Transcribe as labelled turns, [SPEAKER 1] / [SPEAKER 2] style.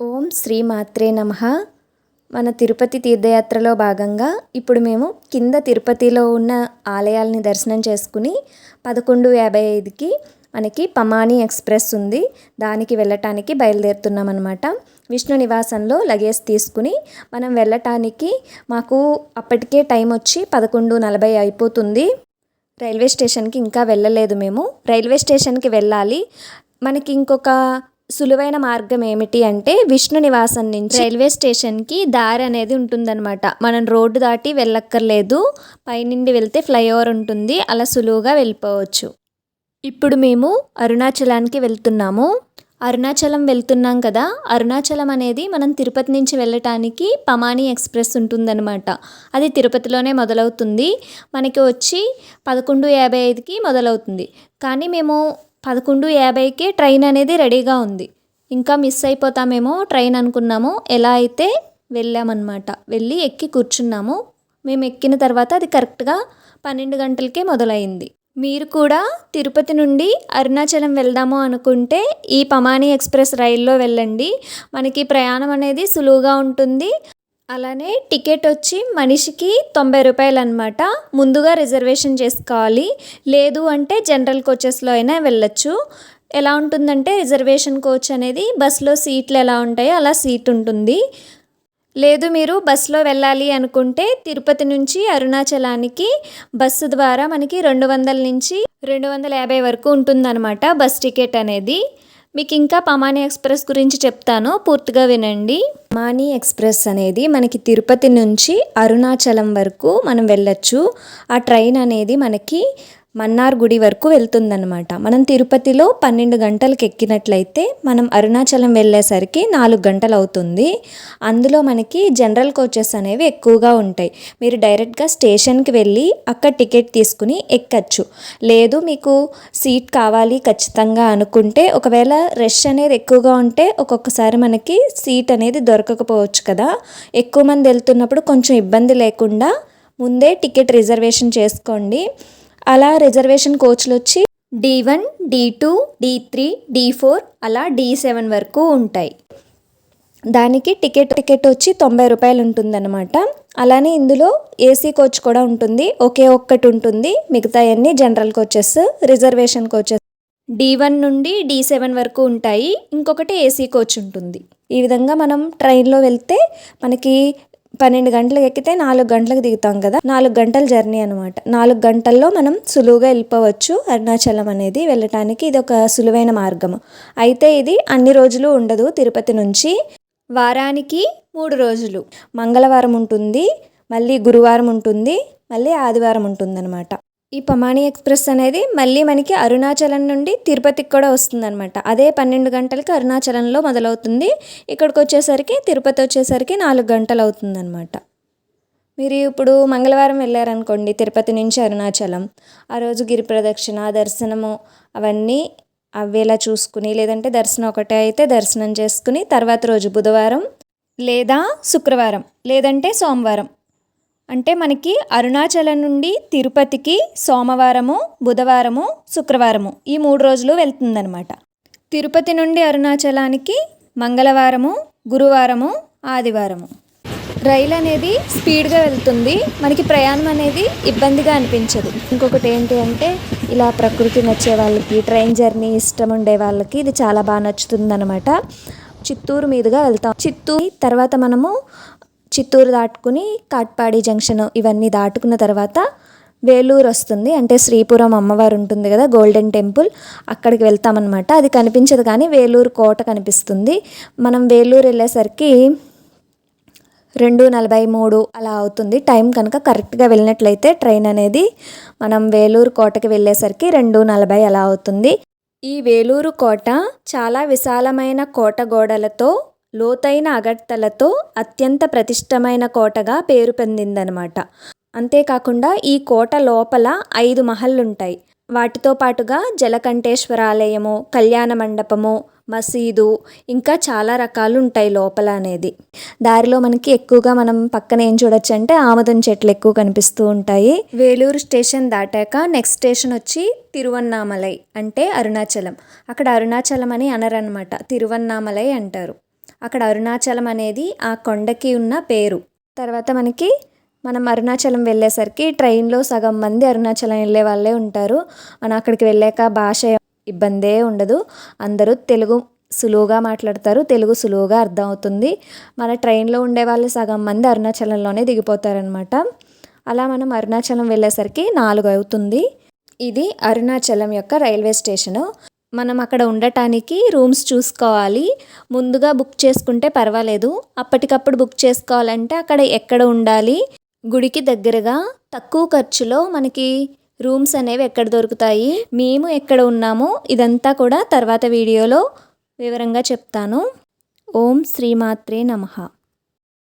[SPEAKER 1] ఓం శ్రీ మాత్రే నమ. మన తిరుపతి తీర్థయాత్రలో భాగంగా ఇప్పుడు మేము కింద తిరుపతిలో ఉన్న ఆలయాల్ని దర్శనం చేసుకుని పదకొండు యాభై ఐదుకి మనకి పమాని ఎక్స్ప్రెస్ ఉంది. దానికి వెళ్ళటానికి బయలుదేరుతున్నాం అనమాట విష్ణు నివాసంలో లగేజ్ తీసుకుని మనం వెళ్ళటానికి మాకు అప్పటికే టైం వచ్చి పదకొండు నలభై అయిపోతుంది. రైల్వే స్టేషన్కి ఇంకా వెళ్ళలేదు మేము. రైల్వే స్టేషన్కి వెళ్ళాలి. మనకి ఇంకొక సులువైన మార్గం ఏమిటి అంటే విష్ణు నివాసం నుంచి రైల్వే స్టేషన్కి దారి అనేది ఉంటుందన్నమాట. మనం రోడ్డు దాటి వెళ్ళక్కర్లేదు. పైనుండి వెళ్తే ఫ్లైఓవర్ ఉంటుంది. అలా సులువుగా వెళ్ళిపోవచ్చు. ఇప్పుడు మేము అరుణాచలానికి వెళ్తున్నాము. అరుణాచలం వెళ్తున్నాం కదా? అరుణాచలం అనేది మనం తిరుపతి నుంచి వెళ్ళటానికి పమాని ఎక్స్ప్రెస్ ఉంటుందన్నమాట. అది తిరుపతిలోనే మొదలవుతుంది. మనకి వచ్చి పదకొండు యాభై ఐదుకి మొదలవుతుంది. కానీ మేము పదకొండు యాభైకి ట్రైన్ అనేది రెడీగా ఉంది. ఇంకా మిస్ అయిపోతామేమో ట్రైన్ అనుకున్నాము. ఎలా అయితే వెళ్ళామన్నమాట. వెళ్ళి ఎక్కి కూర్చున్నాము. మేము ఎక్కిన తర్వాత అది కరెక్ట్గా పన్నెండు గంటలకే మొదలైంది. మీరు కూడా తిరుపతి నుండి అరుణాచలం వెళ్దాము అనుకుంటే ఈ పమాని ఎక్స్ప్రెస్ రైల్లో వెళ్ళండి. మనకి ప్రయాణం అనేది సులువుగా ఉంటుంది. అలానే టికెట్ వచ్చి మనిషికి తొంభై రూపాయలు అనమాట ముందుగా రిజర్వేషన్ చేసుకోవాలి. లేదు అంటే జనరల్ కోచెస్లో అయినా వెళ్ళొచ్చు. ఎలా ఉంటుందంటే రిజర్వేషన్ కోచ్ అనేది బస్సులో సీట్లు ఎలా ఉంటాయో అలా సీట్ ఉంటుంది. లేదు మీరు బస్సులో వెళ్ళాలి అనుకుంటే తిరుపతి నుంచి అరుణాచలానికి బస్సు ద్వారా మనకి రెండు వందల నుంచి రెండు వందల యాభై వరకు ఉంటుందన్నమాట బస్ టికెట్ అనేది. మీకు ఇంకా పమాని ఎక్స్ప్రెస్ గురించి చెప్తాను పూర్తిగా వినండి. పమాని ఎక్స్ప్రెస్ అనేది మనకి తిరుపతి నుంచి అరుణాచలం వరకు మనం వెళ్ళొచ్చు. ఆ ట్రైన్ అనేది మనకి మన్నార్ గుడి వరకు వెళ్తుందన్నమాట. మనం తిరుపతిలో పన్నెండు గంటలకు ఎక్కినట్లయితే మనం అరుణాచలం వెళ్ళేసరికి నాలుగు గంటలు అవుతుంది. అందులో మనకి జనరల్ కోచెస్ అనేవి ఎక్కువగా ఉంటాయి. మీరు డైరెక్ట్గా స్టేషన్కి వెళ్ళి అక్కడ టికెట్ తీసుకుని ఎక్కచ్చు. లేదు మీకు సీట్ కావాలి ఖచ్చితంగా అనుకుంటే ఒకవేళ రష్ అనేది ఎక్కువగా ఉంటే ఒక్కొక్కసారి మనకి సీట్ అనేది దొరకకపోవచ్చు కదా. ఎక్కువ మంది వెళ్తున్నప్పుడు కొంచెం ఇబ్బంది లేకుండా ముందే టికెట్ రిజర్వేషన్ చేసుకోండి. అలా రిజర్వేషన్ కోచ్లు వచ్చి D one D two D three D four అలా డి సెవెన్ వరకు ఉంటాయి. దానికి టికెట్ టికెట్ వచ్చి తొంభై రూపాయలు ఉంటుందన్నమాట అలానే ఇందులో ఏసీ కోచ్ కూడా ఉంటుంది. ఒకే ఒక్కటి ఉంటుంది మిగతాయన్నీ general coaches reservation coaches. D one నుండి డి సెవెన్ వరకు ఉంటాయి. ఇంకొకటి ఏసీ కోచ్ ఉంటుంది. ఈ విధంగా మనం ట్రైన్లో వెళ్తే మనకి పన్నెండు గంటలకు ఎక్కితే నాలుగు గంటలకు దిగుతాం కదా. నాలుగు గంటల జర్నీ అనమాట నాలుగు గంటల్లో మనం సులువుగా వెళ్ళిపోవచ్చు. అరుణాచలం అనేది వెళ్ళటానికి ఇది ఒక సులువైన మార్గము. అయితే ఇది అన్ని రోజులు ఉండదు. తిరుపతి నుంచి వారానికి మూడు రోజులు. మంగళవారం ఉంటుంది మళ్ళీ గురువారం ఉంటుంది మళ్ళీ ఆదివారం ఉంటుందన్నమాట. ఈ పమాణి ఎక్స్ప్రెస్ అనేది మళ్ళీ మనకి అరుణాచలం నుండి తిరుపతికి కూడా వస్తుందన్నమాట. అదే పన్నెండు గంటలకి అరుణాచలంలో మొదలవుతుంది. ఇక్కడికి వచ్చేసరికి తిరుపతి వచ్చేసరికి నాలుగు గంటలు అవుతుందన్నమాట. మీరు ఇప్పుడు మంగళవారం వెళ్ళారనుకోండి తిరుపతి నుంచి అరుణాచలం. ఆ రోజు గిరి ప్రదక్షిణ దర్శనము అవన్నీ అవేలా చూసుకుని లేదంటే దర్శనం ఒకటే అయితే దర్శనం చేసుకుని తర్వాత రోజు బుధవారం లేదా శుక్రవారం లేదంటే సోమవారం అంటే మనకి అరుణాచలం నుండి తిరుపతికి సోమవారము బుధవారము శుక్రవారము ఈ మూడు రోజులు వెళ్తుందనమాట తిరుపతి నుండి అరుణాచలానికి మంగళవారము గురువారము ఆదివారము. రైలు అనేది స్పీడ్గా వెళ్తుంది. మనకి ప్రయాణం అనేది ఇబ్బందిగా అనిపించదు. ఇంకొకటి ఏంటి అంటే ఇలా ప్రకృతి నచ్చే వాళ్ళకి ట్రైన్ జర్నీ ఇష్టం ఉండే వాళ్ళకి ఇది చాలా బాగా నచ్చుతుంది అనమాట చిత్తూరు మీదుగా వెళ్తాం. చిత్తూరు తర్వాత మనము చిత్తూరు దాటుకుని కాట్పాడి జంక్షన్ ఇవన్నీ దాటుకున్న తర్వాత వేలూరు వస్తుంది. అంటే శ్రీపురం అమ్మవారు ఉంటుంది కదా గోల్డెన్ టెంపుల్ అక్కడికి వెళ్తామన్నమాట. అది కనిపించదు కానీ వేలూరు కోట కనిపిస్తుంది. మనం వేలూరు వెళ్ళేసరికి రెండు నలభై మూడు అలా అవుతుంది. టైం కనుక కరెక్ట్గా వెళ్ళినట్లయితే ట్రైన్ అనేది మనం వేలూరు కోటకి వెళ్ళేసరికి రెండు నలభై అలా అవుతుంది. ఈ వేలూరు కోట చాలా విశాలమైన కోట గోడలతో లోతైన అగడ్తలతో అత్యంత ప్రతిష్టమైన కోటగా పేరు పొందిందనమాట అంతేకాకుండా ఈ కోట లోపల ఐదు మహల్లుంటాయి వాటితో పాటుగా జలకంఠేశ్వర ఆలయము కళ్యాణ మండపము మసీదు ఇంకా చాలా రకాలు ఉంటాయి లోపల అనేది. దారిలో మనకి ఎక్కువగా మనం పక్కన ఏం చూడొచ్చు అంటే ఆమదం చెట్లు ఎక్కువ కనిపిస్తూ ఉంటాయి. వేలూరు స్టేషన్ దాటాక నెక్స్ట్ స్టేషన్ వచ్చి తిరువన్నామలై అంటే అరుణాచలం. అక్కడ అరుణాచలం అని అనరనమాట తిరువన్నామలై అంటారు. అక్కడ అరుణాచలం అనేది ఆ కొండకి ఉన్న పేరు. తర్వాత మనకి మనం అరుణాచలం వెళ్ళేసరికి ట్రైన్లో సగం మంది అరుణాచలం వెళ్ళే వాళ్ళే ఉంటారు. మనం అక్కడికి వెళ్ళాక భాష ఇబ్బందే ఉండదు. అందరూ తెలుగు సులువుగా మాట్లాడతారు. తెలుగు సులువుగా అర్థం అవుతుంది. మన ట్రైన్లో ఉండే వాళ్ళు సగం మంది అరుణాచలంలోనే దిగిపోతారనమాట అలా మనం అరుణాచలం వెళ్ళేసరికి నాలుగు అవుతుంది. ఇది అరుణాచలం యొక్క రైల్వే స్టేషను. మనం అక్కడ ఉండటానికి రూమ్స్ చూసుకోవాలి. ముందుగా బుక్ చేసుకుంటే పర్వాలేదు. అప్పటికప్పుడు బుక్ చేసుకోవాలంటే అక్కడ ఎక్కడ ఉండాలి? గుడికి దగ్గరగా తక్కువ ఖర్చులో మనకి రూమ్స్ అనేవి ఎక్కడ దొరుకుతాయి? మేము ఎక్కడ ఉన్నామో ఇదంతా కూడా తర్వాత వీడియోలో వివరంగా చెప్తాను. ఓం శ్రీమాత్రే నమః.